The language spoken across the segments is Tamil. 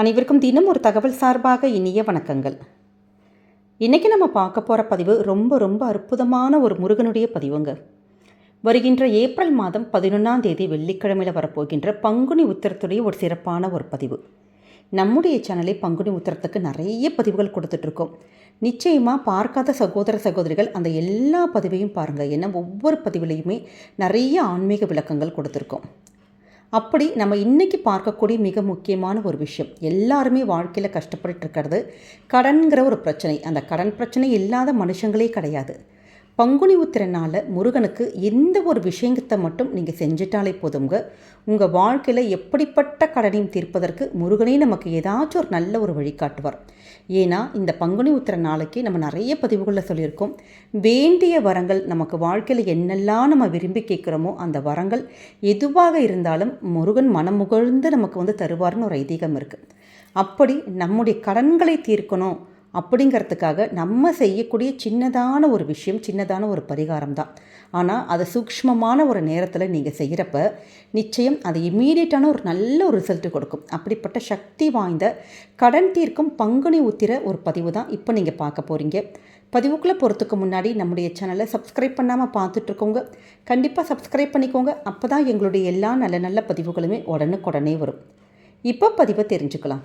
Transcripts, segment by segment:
அனைவருக்கும் தினம் ஒரு தகவல் சார்பாக இனிய வணக்கங்கள். இன்றைக்கி நம்ம பார்க்க போகிற பதிவு ரொம்ப ரொம்ப அற்புதமான ஒரு முருகனுடைய பதிவுங்க. வருகின்ற ஏப்ரல் மாதம் பதினொன்றாம் தேதி வெள்ளிக்கிழமையில் வரப்போகின்ற பங்குனி உத்திரத்துடைய ஒரு சிறப்பான ஒரு பதிவு. நம்முடைய சேனலை பங்குனி உத்திரத்துக்கு நிறைய பதிவுகள் கொடுத்துட்ருக்கோம். நிச்சயமாக பார்க்காத சகோதர சகோதரிகள் அந்த எல்லா பதிவையும் பாருங்கள் ஏன்னா ஒவ்வொரு பதிவுலேயுமே நிறைய ஆன்மீக விளக்கங்கள் கொடுத்துருக்கோம். அப்படி நம்ம இன்றைக்கி பார்க்கக்கூடிய மிக முக்கியமான ஒரு விஷயம். எல்லாருமே வாழ்க்கையில் கஷ்டப்பட்டு இருக்கிறது. கடன்கிற ஒரு பிரச்சனை. அந்த கடன் பிரச்சனை இல்லாத மனுஷங்களே கிடையாது. பங்குனி உத்திரனால் முருகனுக்கு எந்த ஒரு விஷயத்தை மட்டும் நீங்கள் செஞ்சிட்டாலே போதுங்க உங்கள் வாழ்க்கையில் எப்படிப்பட்ட கடனையும் தீர்ப்பதற்கு முருகனே நமக்கு ஏதாச்சும் ஒரு நல்ல ஒரு வழிகாட்டுவார் ஏன்னா இந்த பங்குனி உத்திர நாளைக்கு நம்ம நிறைய பதிவுகளில் சொல்லியிருக்கோம். வேண்டிய வரங்கள் நமக்கு வாழ்க்கையில் என்னெல்லாம் நம்ம விரும்பி கேட்குறோமோ அந்த வரங்கள் எதுவாக இருந்தாலும் முருகன் மனமுகழ்ந்து நமக்கு வந்து தருவார்னு ஒரு ஐதீகம் இருக்குது அப்படி நம்முடைய கடன்களை தீர்க்கணும். அப்படிங்கிறதுக்காக நம்ம செய்யக்கூடிய சின்னதான ஒரு விஷயம் சின்னதான ஒரு பரிகாரம் தான். ஆனால் அதை சூக்ஷ்மமான ஒரு நேரத்தில் நீங்கள் செய்கிறப்ப நிச்சயம் அது இம்மீடியட்டான ஒரு நல்ல ஒரு ரிசல்ட்டு கொடுக்கும். அப்படிப்பட்ட சக்தி வாய்ந்த கடன் தீர்க்கும் பங்குனி உத்திர ஒரு பதிவு தான் இப்போ நீங்கள் பார்க்க போகிறீங்க பதிவுக்குள்ளே போகிறதுக்கு முன்னாடி நம்முடைய சேனலை சப்ஸ்கிரைப் பண்ணாமல் பார்த்துட்ருக்கோங்க கண்டிப்பாக சப்ஸ்கிரைப் பண்ணிக்கோங்க. அப்போ தான் எங்களுடைய எல்லா நல்ல நல்ல பதிவுகளுமே உடனுக்குடனே வரும். இப்போ பதிவை தெரிஞ்சுக்கலாம்.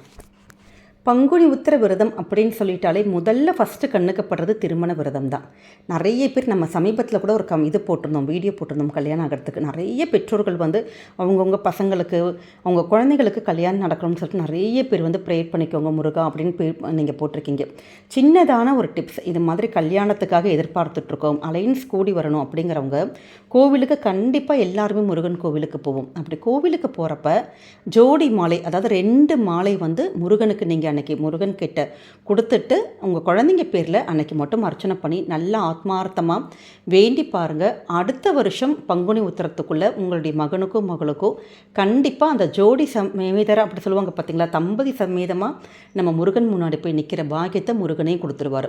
பங்குனி உத்திர விரதம் அப்படின்னு சொல்லிட்டாலே முதல்ல ஃபஸ்ட்டு கண்ணுக்கப்படுறது திருமண விரதம் தான் நிறைய பேர் நம்ம சமீபத்தில் கூட ஒரு கம் இது போட்டிருந்தோம் வீடியோ போட்டிருந்தோம் கல்யாணம் ஆகிறதுக்கு. நிறைய பெற்றோர்கள் வந்து அவங்கவுங்க பசங்களுக்கு அவங்க குழந்தைகளுக்கு கல்யாணம் நடக்கணும்னு சொல்லிட்டு நிறைய பேர் வந்து ப்ரேயர் பண்ணிக்கோங்க முருகா அப்படின்னு பே நீங்கள் போட்டிருக்கீங்க. சின்னதான ஒரு டிப்ஸ் இது மாதிரி கல்யாணத்துக்காக எதிர்பார்த்துட்ருக்கோம் அலைன்ஸ் கூடி வரணும் அப்படிங்கிறவங்க கோவிலுக்கு கண்டிப்பாக எல்லாருமே முருகன் கோவிலுக்கு போவோம். அப்படி கோவிலுக்கு போகிறப்ப ஜோடி மாலை அதாவது ரெண்டு மாலை வந்து முருகனுக்கு நீங்கள் அன்னைக்கு முருகன் கிட்ட கொடுத்துட்டு உங்கள் குழந்தைங்க பேரில் அன்னைக்கு மட்டும் அர்ச்சனை பண்ணி நல்லா ஆத்மார்த்தமாக வேண்டி பாருங்கள் அடுத்த வருஷம் பங்குனி உத்தரத்துக்குள்ளே உங்களுடைய மகனுக்கும் மகளுக்கும் கண்டிப்பாக அந்த ஜோடி சமேதர் அப்படி சொல்லுவாங்க பார்த்தீங்களா தம்பதி சமேதமாக நம்ம முருகன் முன்னாடி போய் நிற்கிற பாக்கியத்தை முருகனையும் கொடுத்துருவார்.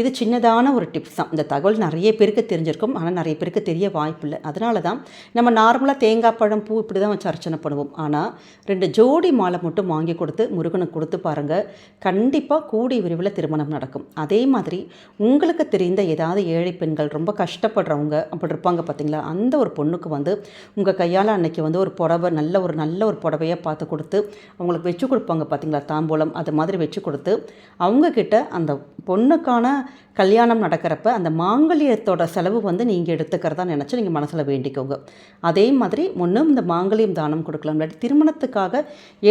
இது சின்னதான ஒரு டிப்ஸ் தான். இந்த தகவல் நிறைய பேருக்கு தெரிஞ்சிருக்கும். ஆனால் நிறைய பேருக்கு தெரிய வாய்ப்பு இல்லை. அதனால தான் நம்ம நார்மலாக தேங்காய் பழம் பூ இப்படி தான் வச்சு அர்ச்சனை பண்ணுவோம். ஆனால் ரெண்டு ஜோடி மாலை மட்டும் வாங்கி கொடுத்து முருகனுக்கு கொடுத்து பாருங்கள் கண்டிப்பாக கூடி விரைவில் திருமணம் நடக்கும். அதே மாதிரி உங்களுக்கு தெரிந்த ஏதாவது ஏழை பெண்கள் ரொம்ப கஷ்டப்படுறவங்க அப்படி இருப்பாங்க பார்த்தீங்களா அந்த ஒரு பொண்ணுக்கு வந்து உங்கள் கையால் அன்னைக்கு வந்து ஒரு புடவை நல்ல ஒரு நல்ல ஒரு புடவையாக பார்த்து கொடுத்து அவங்களுக்கு வச்சு கொடுப்பாங்க பார்த்தீங்களா தாம்பூலம் அது மாதிரி வச்சு கொடுத்து அவங்கக்கிட்ட அந்த பொண்ணுக்கான கல்யாணம் நடக்கிறப்ப அந்த மாங்கல்யத்தோட செலவு வந்து நீங்கள் எடுத்துக்கிறதா நினச்சி நீங்கள் மனசில் வேண்டிக்கோங்க. அதே மாதிரி முன்னும் இந்த மாங்கல்யம் தானம் கொடுக்கலாம். இல்லாட்டி திருமணத்துக்காக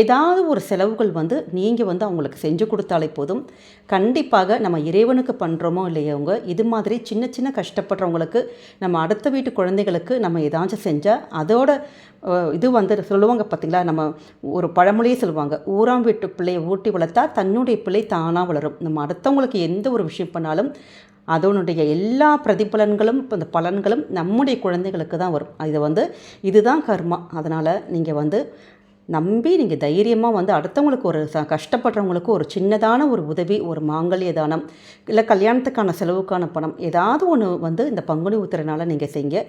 ஏதாவது ஒரு செலவுகள் வந்து நீங்கள் வந்து அவங்களுக்கு செஞ்சு கொடுத்தாலே போதும். கண்டிப்பாக நம்ம இறைவனுக்கு பண்ணுறோமோ இல்லையவங்க இது மாதிரி சின்ன சின்ன கஷ்டப்படுறவங்களுக்கு நம்ம அடுத்த வீட்டு குழந்தைகளுக்கு நம்ம ஏதாச்சும் செஞ்சால் அதோட இது வந்து சொல்லுவாங்க பார்த்திங்களா நம்ம ஒரு பழமொழியே சொல்லுவாங்க ஊராம் வீட்டு பிள்ளையை ஊட்டி வளர்த்தா தன்னுடைய பிள்ளை தானாக வளரும். நம்ம அடுத்தவங்களுக்கு எந்த ஒரு விஷயம் பண்ணாலும் அதனுடைய எல்லா பிரதிபலன்களும் அந்த பலன்களும் நம்முடைய குழந்தைகளுக்கு தான் வரும். இது வந்து இதுதான் கர்மா. அதனால் நீங்கள் வந்து நம்பி நீங்கள் தைரியமாக வந்து அடுத்தவங்களுக்கு ஒரு ச கஷ்டப்படுறவங்களுக்கு ஒரு சின்னதான ஒரு உதவி ஒரு மாங்கல்ய தானம் இல்லை கல்யாணத்துக்கான செலவுக்கான பணம் ஏதாவது ஒன்று வந்து இந்த பங்குனி உத்திரனால் நீங்கள் செய்யுங்க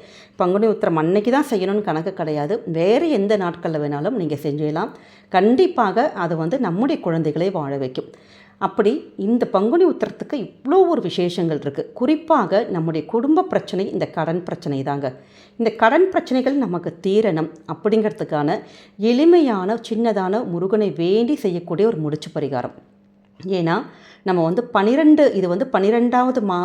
பங்குனி உத்திரம் அன்னைக்கு தான் செய்யணும்னு கணக்கு கிடையாது. வேறு எந்த நாட்களில் வேணாலும் நீங்கள் செஞ்சிடலாம். கண்டிப்பாக அது வந்து நம்முடைய குழந்தைகளை வாழ வைக்கும். அப்படி இந்த பங்குனி உத்திரத்துக்கு இவ்வளோ ஒரு விசேஷங்கள் இருக்குது குறிப்பாக நம்முடைய குடும்ப பிரச்சனை இந்த கடன் பிரச்சனை தாங்க. இந்த கடன் பிரச்சனைகள் நமக்கு தீரணும் அப்படிங்கிறதுக்கான எளிமையான சின்னதான முருகனை வேண்டி செய்யக்கூடிய ஒரு முடிச்சு பரிகாரம். ஏன்னா நம்ம வந்து பனிரெண்டு இது வந்து பனிரெண்டாவது மா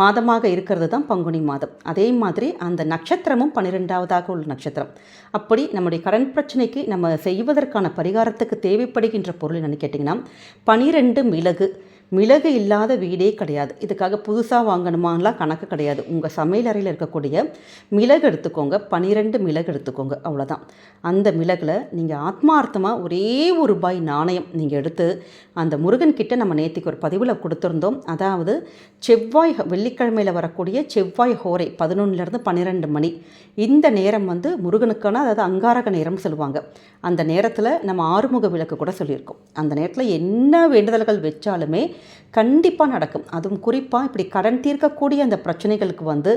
மாதமாக இருக்கிறது தான் பங்குனி மாதம். அதே மாதிரி அந்த நட்சத்திரமும் பன்னிரெண்டாவதாக உள்ள நட்சத்திரம். அப்படி நம்முடைய கடன் பிரச்சனைக்கு நம்ம செய்வதற்கான பரிகாரத்துக்கு தேவைப்படுகின்ற பொருள் என்னென்னு கேட்டிங்கன்னா பனிரெண்டு மிளகு மிளகு இல்லாத வீடே கிடையாது. இதுக்காக புதுசாக வாங்கணுமான்லாம் கணக்கு கிடையாது. உங்கள் சமையல் அறையில் இருக்கக்கூடிய மிளகு எடுத்துக்கோங்க. பனிரெண்டு மிளகு எடுத்துக்கோங்க. அவ்வளோதான் அந்த மிளகில் நீங்கள் ஆத்மார்த்தமாக ஒரே ஒரு ரூபாய் நாணயம் நீங்கள் எடுத்து அந்த முருகன் கிட்ட நம்ம நேற்றுக்கு ஒரு பதிவில் கொடுத்துருந்தோம். அதாவது செவ்வாய் வெள்ளிக்கிழமையில் வரக்கூடிய செவ்வாய் ஹோரை பதினொன்றுலேருந்து பன்னிரெண்டு மணி. இந்த நேரம் வந்து முருகனுக்கான அதாவது அங்காரக நேரம்னு சொல்லுவாங்க. அந்த நேரத்தில் நம்ம ஆறுமுக விளக்கு கூட சொல்லியிருக்கோம். அந்த நேரத்தில் என்ன வேண்டுதல்கள் வச்சாலுமே கண்டிப்பாக நடக்கும். அதுவும் குறிப்பாக இப்படி கடன் தீர்க்கக்கூடிய அந்த பிரச்சனைகளுக்கு வந்து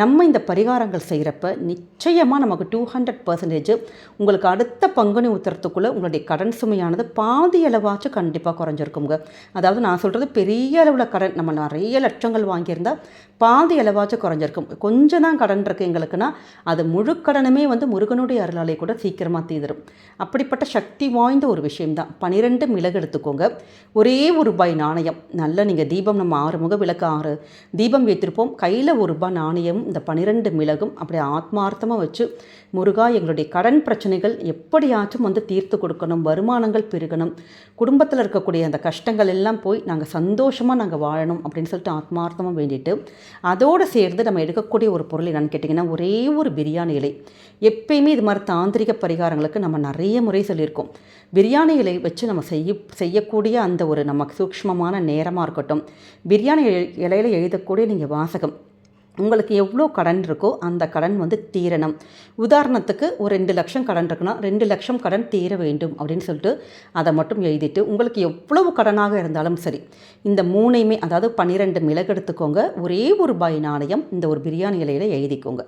நம்ம இந்த பரிகாரங்கள் செய்கிறப்ப நிச்சயமாக நமக்கு டூ ஹண்ட்ரட் பர்சன்டேஜ் உங்களுக்கு அடுத்த பங்குனி உத்தரத்துக்குள்ளே உங்களுடைய கடன் சுமையானது பாதி அளவாச்சும் கண்டிப்பாக குறைஞ்சிருக்குங்க. அதாவது நான் சொல்கிறது பெரிய அளவில் கடன் நம்ம நிறைய லட்சங்கள் வாங்கியிருந்தால் பாதி அளவாச்சும் குறைஞ்சிருக்கும். கொஞ்சம் தான் கடன் இருக்குது எங்களுக்குன்னா அது முழு கடனுமே வந்து முருகனுடைய அருளாலே கூட சீக்கிரமாக தீந்துடும் அப்படிப்பட்ட சக்தி வாய்ந்த ஒரு விஷயம்தான். பனிரெண்டு மிளகு எடுத்துக்கோங்க. ஒரே ஒரு ரூபாய் நாணயம் நல்ல நீங்கள் தீபம் நம்ம ஆறுமுக விளக்கு ஆறு. தீபம் வைத்திருப்போம். கையில் ஒரு ரூபாய் நாணயம் இந்த பனிரெண்டு மிளகும் அப்படி ஆத்மார்த்தமாக வச்சு முருகா எங்களுடைய கடன் பிரச்சனைகள் எப்படியாச்சும் வந்து தீர்த்து கொடுக்கணும் வருமானங்கள் பெருகணும். குடும்பத்தில் இருக்கக்கூடிய அந்த கஷ்டங்கள் எல்லாம் போய் நாங்கள் சந்தோஷமாக நாங்கள் வாழணும் அப்படின்னு சொல்லிட்டு ஆத்மார்த்தமாக வேண்டிட்டு அதோடு சேர்ந்து நம்ம எடுக்கக்கூடிய ஒரு பொருள் என்னென்னு கேட்டிங்கன்னா ஒரே ஒரு பிரியாணி இலை. எப்பயுமே இது மாதிரி தாந்திரிக பரிகாரங்களுக்கு நம்ம நிறைய முறை சொல்லியிருக்கோம். பிரியாணி இலை வச்சு நம்ம செய்ய செய்யக்கூடிய அந்த ஒரு நமக்கு சூக்ஷ்மமான நேரமாக இருக்கட்டும். பிரியாணி இலையில் எழுதக்கூடிய நீங்கள் வாசகம். உங்களுக்கு எவ்வளோ கடன் இருக்கோ அந்த கடன் வந்து தீரணும். உதாரணத்துக்கு ஒரு ரெண்டு லட்சம் கடன் இருக்குன்னா ரெண்டு லட்சம் கடன் தீர வேண்டும் அப்படின்னு சொல்லிட்டு அதை மட்டும் எழுதிட்டு உங்களுக்கு எவ்வளவு கடனாக இருந்தாலும் சரி இந்த மூணையுமே அதாவது பன்னிரெண்டு மிளகு எடுத்துக்கோங்க. ஒரே ஒரு பாய் நாணயம் இந்த ஒரு பிரியாணி இலையில் எழுதிக்கோங்க.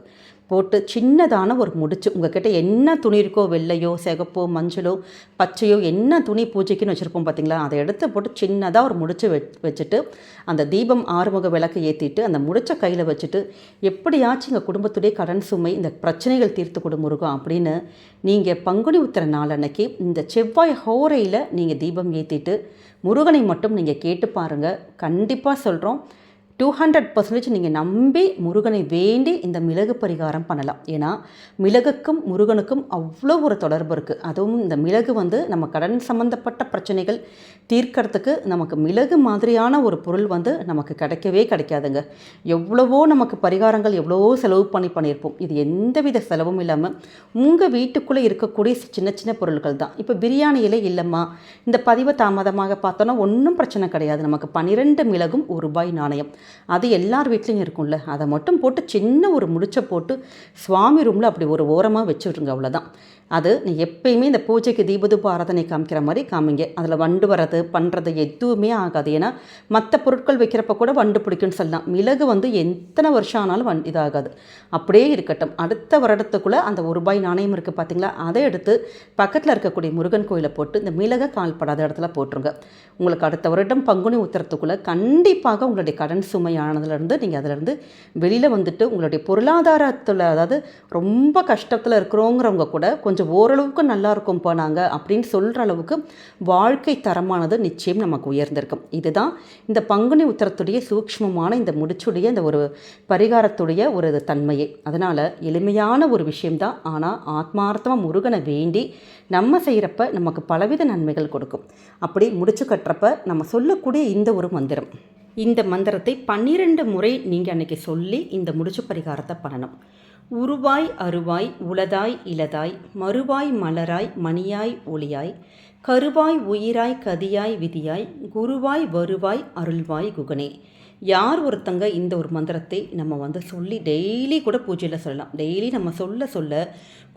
போட்டு சின்னதான ஒரு முடிச்சு. உங்ககிட்ட என்ன துணி இருக்கோ வெள்ளையோ சிகப்போ மஞ்சளோ பச்சையோ என்ன துணி பூஜைக்குன்னு வச்சுருப்போம் பார்த்தீங்களா அதை எடுத்து போட்டு சின்னதாக ஒரு முடிச்சு வெ வச்சுட்டு அந்த தீபம் ஆறுமுக விளக்கு ஏற்றிட்டு அந்த முடிச்ச கையில் வச்சுட்டு எப்படியாச்சும் எங்கள் குடும்பத்துடைய கடன் சுமை இந்த பிரச்சனைகள் தீர்த்து கொடு அப்படின்னு நீங்கள் பங்குனி உத்திர நாள் அன்னைக்கு இந்த செவ்வாய் ஹோரையில் நீங்கள் தீபம் ஏற்றிட்டு முருகனை மட்டும் நீங்கள் கேட்டு பாருங்கள் கண்டிப்பாக சொல்கிறோம் டூ ஹண்ட்ரட் பர்சன்டேஜ் நீங்கள் நம்பி முருகனை வேண்டி இந்த மிளகு பரிகாரம் பண்ணலாம். ஏன்னா மிளகுக்கும் முருகனுக்கும் அவ்வளோ ஒரு தொடர்பு இருக்குது அதுவும் இந்த மிளகு வந்து நம்ம கடன் சம்மந்தப்பட்ட பிரச்சனைகள் தீர்க்கறதுக்கு நமக்கு மிளகு மாதிரியான ஒரு பொருள் வந்து நமக்கு கிடைக்கவே கிடைக்காதுங்க. எவ்வளவோ நமக்கு பரிகாரங்கள் எவ்வளவோ செலவு பண்ணி பண்ணியிருப்போம். இது எந்தவித செலவும் இல்லாமல் உங்கள் வீட்டுக்குள்ளே இருக்கக்கூடிய சின்ன சின்ன பொருட்கள் தான். இப்போ பிரியாணியில் இல்லைம்மா இந்த பதிவை தாமதமாக பார்த்தோன்னா ஒன்றும் பிரச்சனை கிடையாது. நமக்கு பன்னிரெண்டு மிளகும் ஒரு ரூபாய் நாணயம். அது எல்லார் வீட்லேயும் இருக்கும்ல. அதை மட்டும் போட்டு சின்ன ஒரு முடிச்சை போட்டு சுவாமி ரூமில் அப்படி ஒரு ஓரமாக வச்சுருங்க அவ்வளோதான் அது நீ எப்பயுமே இந்த பூஜைக்கு தீபதூப ஆராதனை காமிக்கிற மாதிரி காமிங்க. அதில் வண்டு வர்றது பண்ணுறது எதுவுமே ஆகாது. ஏன்னா மற்ற பொருட்கள் வைக்கிறப்ப கூட வண்டு பிடிக்கும்னு சொல்லலாம். மிளகு வந்து எத்தனை வருஷம் ஆனாலும் வண் இதாகாது. அப்படியே இருக்கட்டும். அடுத்த வருடத்துக்குள்ளே அந்த ஒரு ரூபாய் நாணயம் இருக்குது பார்த்தீங்களா அதை எடுத்து பக்கத்தில் இருக்கக்கூடிய முருகன் கோயிலை போட்டு இந்த மிளகை கால்படாத இடத்துல போட்டுருங்க. உங்களுக்கு அடுத்த வருடம் பங்குனி உத்தரத்துக்குள்ளே கண்டிப்பாக உங்களுடைய கடன் சுமையானதுலேருந்து நீங்கள் அதிலேருந்து வெளியில் வந்துட்டு உங்களுடைய பொருளாதாரத்தில் அதாவது ரொம்ப கஷ்டத்தில் இருக்கிறோங்கிறவங்க கூட கொஞ்சம் ஓரளவுக்கு நல்லா இருக்கும் போனாங்க அப்படின்னு சொல்கிற அளவுக்கு வாழ்க்கை தரமானது நிச்சயம் நமக்கு உயர்ந்திருக்கும். இதுதான் இந்த பங்குனி உத்தரத்துடைய சூக்ஷ்மமான இந்த முடிச்சுடைய இந்த ஒரு பரிகாரத்துடைய ஒரு தன்மையை. அதனால் எளிமையான ஒரு விஷயம்தான். ஆனால் ஆத்மார்த்தமாக முருகனை வேண்டி நம்ம செய்கிறப்ப நமக்கு பலவித நன்மைகள் கொடுக்கும். அப்படி முடிச்சு கட்டுறப்ப நம்ம சொல்லக்கூடிய இந்த ஒரு மந்திரம். இந்த மந்திரத்தை பன்னிரெண்டு முறை நீங்கள் அன்றைக்கி சொல்லி இந்த முடிச்சு பரிகாரத்தை பண்ணணும். உருவாய் அருவாய் உளதாய் இலதாய் மறுவாய் மலராய் மணியாய் ஒளியாய் கருவாய் உயிராய் கதியாய் விதியாய் குருவாய் வருவாய் அருள்வாய் குகனே. யார் ஒருத்தங்க இந்த ஒரு மந்திரத்தை நம்ம வந்து சொல்லி டெய்லி கூட பூஜையில் சொல்லலாம். டெய்லி நம்ம சொல்ல சொல்ல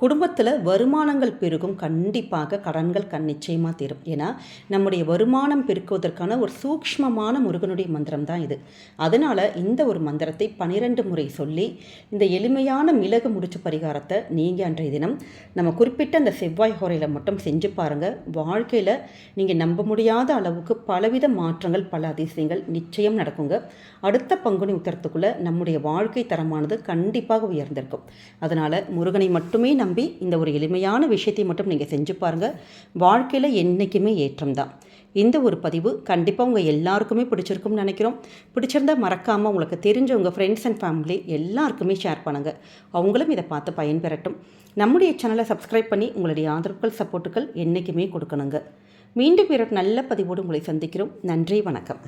குடும்பத்தில் வருமானங்கள் பெருகும் கண்டிப்பாக கடன்கள் கண் நிச்சயமாக தீரும். ஏன்னா நம்முடைய வருமானம் பெருக்குவதற்கான ஒரு சூக்ஷ்மமான முருகனுடைய மந்திரம் தான் இது. அதனால் இந்த ஒரு மந்திரத்தை பனிரெண்டு முறை சொல்லி இந்த எளிமையான மிளகு முடிச்சு பரிகாரத்தை நீங்கள் அன்றைய தினம் நம்ம குறிப்பிட்ட அந்த செவ்வாய் ஹோரையில் மட்டும் செஞ்சு பாருங்கள் வாழ்க்கையில் நீங்கள் நம்ப முடியாத அளவுக்கு பலவித மாற்றங்கள் பல அதிசயங்கள் நிச்சயம் நடக்குங்க. அடுத்த பங்குனி உத்தரத்துக்குள்ளே நம்முடைய வாழ்க்கை தரமானது கண்டிப்பாக உயர்ந்திருக்கும். அதனால் முருகனை மட்டுமே நம்பி இந்த ஒரு எளிமையான விஷயத்தை மட்டும் நீங்கள் செஞ்சு பாருங்கள் வாழ்க்கையில் என்றைக்குமே ஏற்றம் தான். இந்த ஒரு பதிவு கண்டிப்பாக உங்கள் எல்லாருக்குமே பிடிச்சிருக்கும்னு நினைக்கிறோம். பிடிச்சிருந்தால் மறக்காமல் உங்களுக்கு தெரிஞ்ச உங்கள் ஃப்ரெண்ட்ஸ் அண்ட் ஃபேமிலி எல்லாருக்குமே ஷேர் பண்ணுங்கள் அவங்களும் இதை பார்த்து பயன்பெறட்டும். நம்முடைய சேனலை சப்ஸ்கிரைப் பண்ணி உங்களுடைய ஆதரவுகள் சப்போர்ட்டுகள் என்றைக்குமே கொடுக்கணுங்க. மீண்டும் பிற நல்ல பதிவோடு உங்களை சந்திக்கிறோம். நன்றி வணக்கம்.